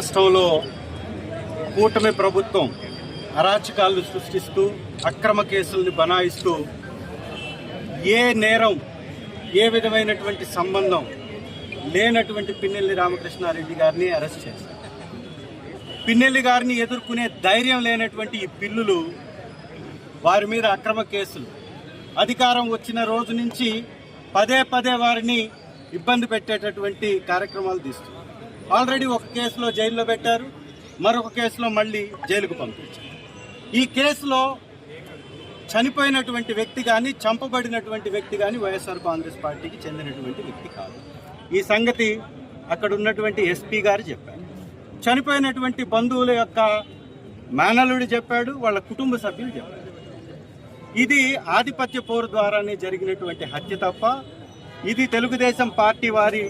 రాష్ట్రంలో కూటమి ప్రభుత్వం అరాచకాలను సృష్టిస్తూ అక్రమ కేసుల్ని బనాయిస్తూ ఏ నేరం ఏ విధమైనటువంటి సంబంధం లేనటువంటి పిన్నెల్లి రామకృష్ణారెడ్డి గారిని అరెస్ట్ చేశారు. పిన్నెల్లి గారిని ఎదుర్కొనే ధైర్యం లేనటువంటి ఈ పిల్లులు వారి మీద అక్రమ కేసులు. అధికారం వచ్చిన రోజు నుంచి పదే పదే వారిని ఇబ్బంది పెట్టేటటువంటి కార్యక్రమాలు తీస్తున్నారు. ఆల్రెడీ ఒక కేసులో జైల్లో పెట్టారు. మరొక కేసులో మళ్ళీ జైలుకు పంపించారు. ఈ కేసులో చనిపోయినటువంటి వ్యక్తి కానీ చంపబడినటువంటి వ్యక్తి కానీ వైఎస్ఆర్ కాంగ్రెస్ పార్టీకి చెందినటువంటి వ్యక్తి కాదు. ఈ సంగతి అక్కడ ఉన్నటువంటి ఎస్పీ గారు చెప్పారు. చనిపోయినటువంటి బంధువుల యొక్క మేనలుడు చెప్పాడు వాళ్ళ కుటుంబ సభ్యులు చెప్పారు. ఇది ఆధిపత్య పోరు ద్వారానే జరిగినటువంటి హత్య తప్ప ఇది తెలుగుదేశం పార్టీ వారి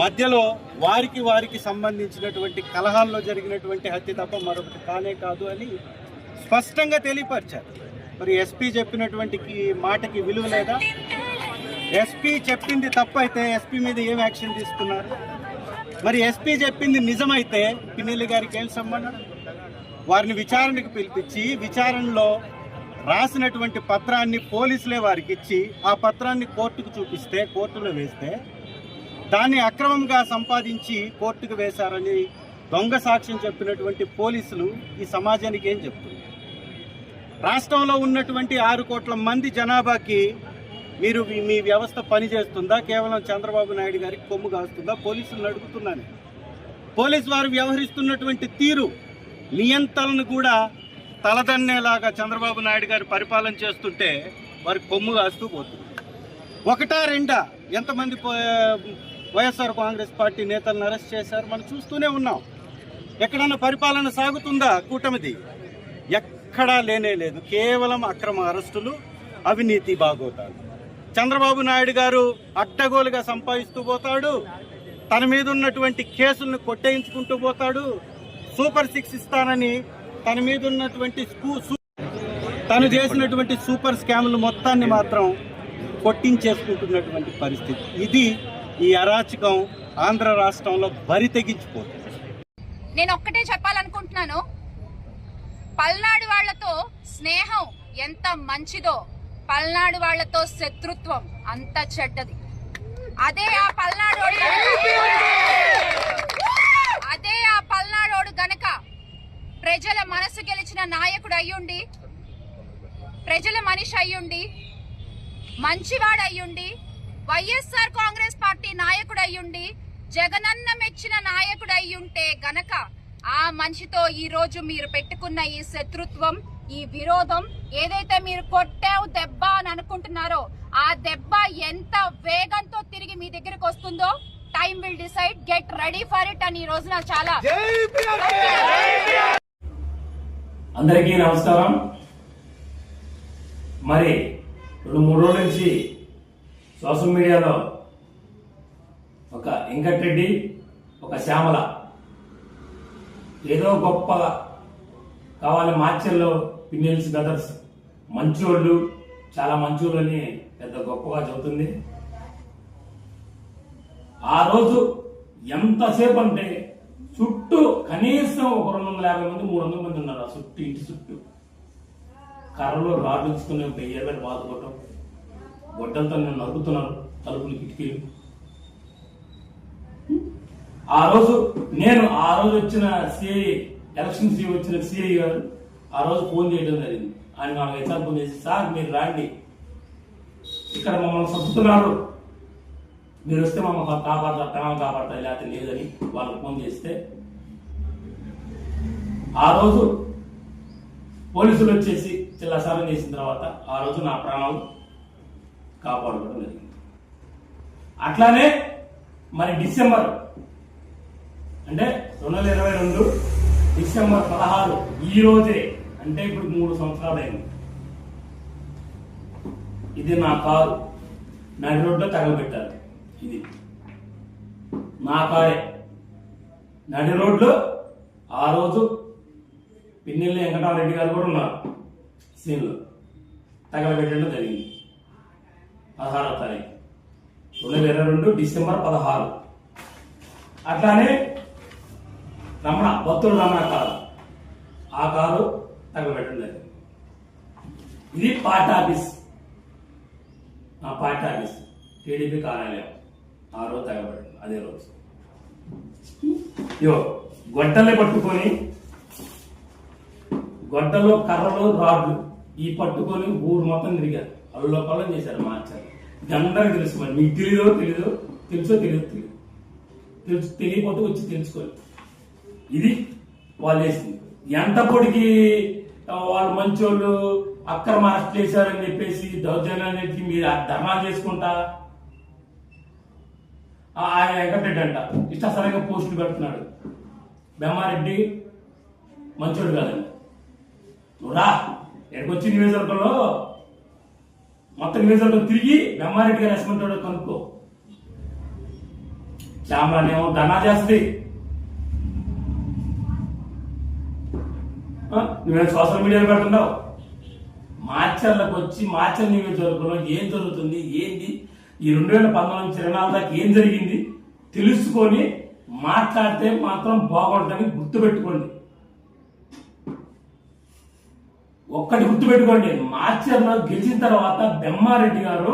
మధ్యలో వారికి వారికి సంబంధించినటువంటి కలహాల్లో జరిగినటువంటి హత్య తప్ప మరొకటి కానే కాదు అని స్పష్టంగా తెలియపరిచారు. మరి ఎస్పీ చెప్పినటువంటి మాటకి విలువ లేదా? ఎస్పీ చెప్పింది తప్పు అయితే ఎస్పీ మీద ఏం యాక్షన్ తీసుకున్నారు? మరి ఎస్పీ చెప్పింది నిజమైతే పిన్నెల్లి గారికి ఏం సంబంధం? వారిని విచారణకు పిలిపించి విచారణలో రాసినటువంటి పత్రాన్ని పోలీసులే వారికి ఇచ్చి ఆ పత్రాన్ని కోర్టుకు చూపిస్తే కోర్టులో వేస్తే దాన్ని అక్రమంగా సంపాదించి కోర్టుకు వేశారని దొంగ సాక్ష్యం చెప్పినటువంటి పోలీసులు ఈ సమాజానికి ఏం చెప్తున్నారు? రాష్ట్రంలో ఉన్నటువంటి ఆరు కోట్ల మంది జనాభాకి మీరు మీ- వ్యవస్థ పనిచేస్తుందా? కేవలం చంద్రబాబు నాయుడు గారికి కొమ్ము కాస్తుందా? పోలీసులను అడుగుతున్నాను. పోలీసు వారు వ్యవహరిస్తున్నటువంటి తీరు నియంత్రణను కూడా తలదన్నేలాగా చంద్రబాబు నాయుడు గారు పరిపాలన చేస్తుంటే వారికి కొమ్ము కాస్తూ పోతుంది ఒకటా రెండా? ఎంతమంది పో- వైఎస్ఆర్ కాంగ్రెస్ పార్టీ నేతలను అరెస్ట్ చేశారు. మనం చూస్తూనే ఉన్నాం. ఎక్కడన్నా పరిపాలన సాగుతుందా కూటమిది? ఎక్కడా లేనే లేదు. కేవలం అక్రమ అరెస్టులు అవినీతి బాగోతాడు చంద్రబాబు నాయుడు గారు అడ్డగోలుగా సంపాదిస్తూ పోతాడు. తన మీద ఉన్నటువంటి కేసులను కొట్టేయించుకుంటూ పోతాడు. సూపర్ సిక్స్ ఇస్తానని తన మీద ఉన్నటువంటి తను చేసినటువంటి సూపర్ స్కామ్లు మొత్తాన్ని మాత్రం కొట్టించేసుకుంటున్నటువంటి పరిస్థితి. ఇది ఈ అరాచకం ఆంధ్ర రాష్ట్రంలో బరి తెగించిపోతుంది. నేను ఒక్కటే చెప్పాలనుకుంటున్నాను. పల్నాడు వాళ్ళతో స్నేహం ఎంత మంచిదో పల్నాడు వాళ్ళతో శత్రుత్వం అంత చెడ్డది. అదే ఆ పల్నాడు అదే ఆ పల్నాడోడు గనక ప్రజల మనసు గెలిచిన నాయకుడు అయ్యుండి ప్రజల మనిషి అయ్యుండి మంచివాడు అయ్యుండి వైఎస్ఆర్ కాంగ్రెస్ పార్టీ నాయకుడు అయ్యుండి జగనన్న మెచ్చిన నాయకుడు అయ్యుంటే గనక ఆ మనిషితో ఈ రోజు మీరు పెట్టుకున్న ఈ శత్రుత్వం ఈ విరోధం ఏదైతే మీరు కొట్టావు దెబ్బ అని అనుకుంటున్నారో ఆ దెబ్బ ఎంత వేగంతో తిరిగి మీ దగ్గరకు వస్తుందో time will decide. Get ready for it అని ఈ రోజున చాలా అందరికీ నమస్కారం. మరి రెండు మూడు రోజుల నుంచి సోషల్ మీడియాలో ఒక వెంకట్రెడ్డి ఒక శ్యామల. ఏదో గొప్ప కావాలి మార్చల్లో పిన్నెల్స్ బ్రదర్స్. మంచోళ్ళు చాలా మంచోళ్ళని పెద్ద గొప్పగా చెబుతుంది. ఆ రోజు ఎంతసేపు అంటే చుట్టూ కనీసం ఒక రెండు వందల యాభై మంది మూడు వందల మంది ఉన్నారు ఆ చుట్టూ ఇంటి చుట్టూ. కర్రలో కర్రలు రాడ్డుకుని పెయ్యలు బాధపడటం గొడ్డలతో నేను నరుకుతున్నారు తలుపులు కిటికీలు. ఆ రోజు నేను ఆ రోజు వచ్చిన సిఐ ఎలక్షన్ సిఐ వచ్చిన సిఐ గారు ఆ రోజు ఫోన్ చేయడం జరిగింది. ఆయన నాకు హెచ్ఆర్ ఫోన్ చేసి సార్ మీరు రాండి. ఇక్కడ మమ్మల్ని చంపుతున్నారు. మీరు వస్తే మమ్మల్ని కాపాడతారు ప్రాణం కాపాడతారు లేకపోతే లేదని వాళ్ళకి ఫోన్ చేస్తే. ఆ రోజు పోలీసులు వచ్చేసి చిల్లసారం చేసిన తర్వాత ఆ రోజు నా ప్రాణాలు కాపాడుకోవడం జరిగింది. అట్లానే మరి డిసెంబర్ అంటే రెండు వేల ఇరవై రెండు డిసెంబర్ పదహారు ఈ రోజే అంటే ఇప్పుడు మూడు సంవత్సరాలు అయింది. ఇది నా కారు. నడి రోడ్లో తగలబెట్టారు ఇది నా కారే. నడి రోడ్లో ఆ రోజు పిన్నెల్లి వెంకటరామరెడ్డి గారు కూడా ఉన్నారు. సీన్లో తగలబెట్టడం జరిగింది. పదహారవ తారీఖు. రెండు వేల ఇరవై రెండు డిసెంబర్ పదహారు. అట్లానే రమణ భక్తులు రమణ కారు. ఆ కారు తగలబెట్టడం ఇది పార్టీ ఆఫీస్. ఆ పార్టీ ఆఫీస్ టీడీపీ కార్యాలయం. ఆ రోజు తగలబెట్టింది అదే రోజు. యో గొడ్డలే పట్టుకొని గొడ్డలో కర్రలు రాడ్లు ఈ పట్టుకొని ఊరు మొత్తం తిరిగారు. అల్లు చేశారు మార్చారు ఇది అందరికి తెలుసు మరి. మీకు తెలీదో తెలీదో తెలుసో తెలియదు తెలియదు తెలుసు తెలియకపోతే వచ్చి తెలుసుకోవాలి ఇది వాళ్ళు వేసింది ఎంత పొడికి వాళ్ళు మంచోళ్ళు అక్రమ అరెస్ట్ చేశారని చెప్పేసి దౌర్జన్యానికి మీరు ఆ ధర్నా చేసుకుంటా? ఆ, ఆయన వెంకటరెడ్డి అంట. ఇష్టాసరంగా పోస్టులు పెడుతున్నాడు. బెమ్మారెడ్డి మంచోడు కాదండి నువ్వు రా. ఎక్కడికి వచ్చి నియోజకవర్గంలో మొత్తం రిజల్ట్ తిరిగి బెమ్మారెడ్డి గారు ఎస్మంటాడో కనుక్కో. శ్యామలానేమో ధనా చేస్తుంది. ఆ, సోషల్ మీడియాలో పెడుతున్నావు? మార్చర్లకు వచ్చి మార్చర్ నియోజకవర్గంలో ఏం జరుగుతుంది ఏంది? ఈ రెండు వేల పంతొమ్మిది నుంచి ఇరవై నాలుగు దాకా ఏం జరిగింది? తెలుసుకొని మాట్లాడితే మాత్రం బాగుంటుందని గుర్తుపెట్టుకోండి. ఒక్కటి గుర్తుపెట్టుకోండి మార్చర్లో గెలిచిన తర్వాత బెమ్మారెడ్డి గారు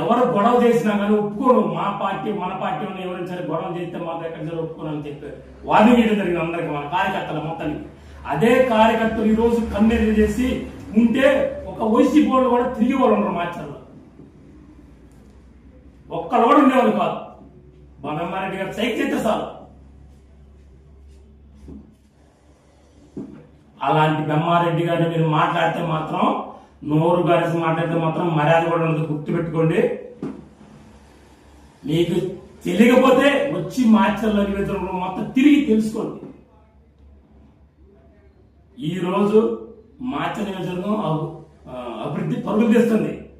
ఎవరు గొడవ చేసినా కానీ ఒప్పుకోరు మా పార్టీ మన పార్టీ ఉన్న ఎవరైనా సరే గొడవ చేస్తే మాత్రం ఎక్కడ సరే ఒప్పుకోను అని చెప్పారు వాదన చేయడం జరిగింది అందరికి మన కార్యకర్తల మొత్తానికి. అదే కార్యకర్తలు ఈరోజు రోజు కన్నెర్ర చేసి ఉంటే ఒక వైసీపీ వాళ్ళు కూడా తిరిగి వాళ్ళు ఉన్నారు మార్చర్లో ఒక్కళ్ళు ఉండేవాళ్ళు కాదు. మా బెమ్మారెడ్డి గారు సైక్ చేస్తే చాలు అలాంటి బెమ్మారెడ్డి గారిని మీరు మాట్లాడితే మాత్రం నోరు గారిసి మాట్లాడితే మాత్రం మర్యాద కూడా ఉండదు. గుర్తుపెట్టుకోండి. మీకు తెలియకపోతే వచ్చి మార్చల్లో నివేదికలు మొత్తం తిరిగి తెలుసుకోండి. ఈరోజు మార్చ నియోజకవర్గం అభి- అభివృద్ధి పరుగులు తెస్తుంది.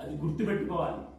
అది గుర్తుపెట్టుకోవాలి.